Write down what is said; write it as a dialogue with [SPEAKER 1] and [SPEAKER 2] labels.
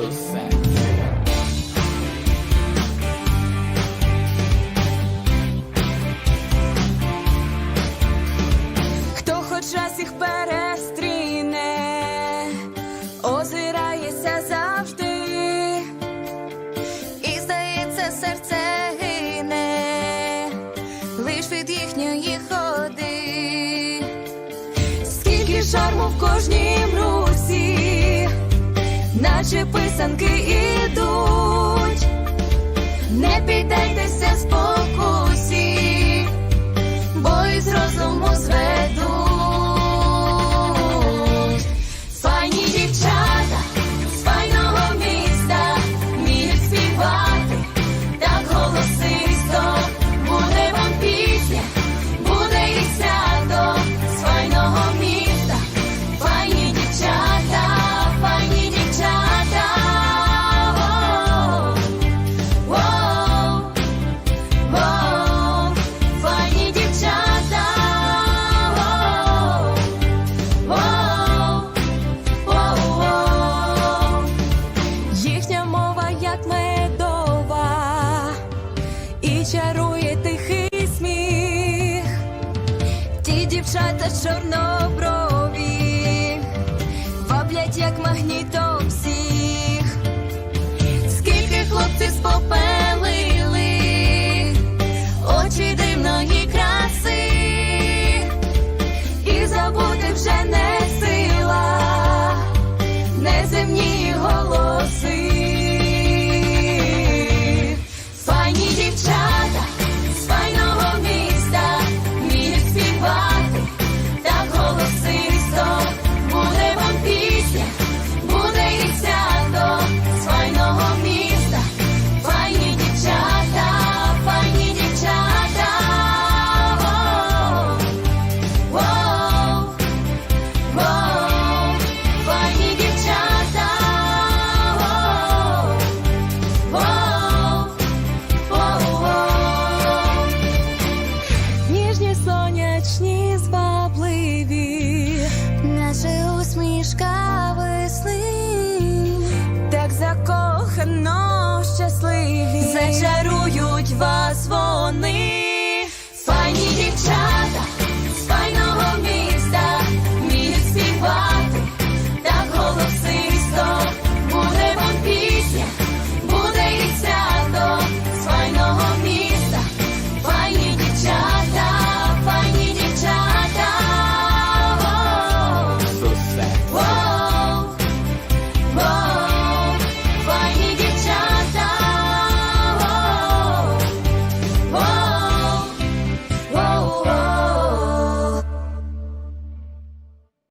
[SPEAKER 1] за все. Хто хоч раз їх перестріне, озирається завжди, і здається, серце гине, лиш від їхньої ходи, скільки шарму в кожній наче писанки ідуть, не піддайтеся спокусі, чарує тихий сміх. Ті дівчата чорноброві, сонячні звабливі, наша усмішка весни, так закохано щасливі.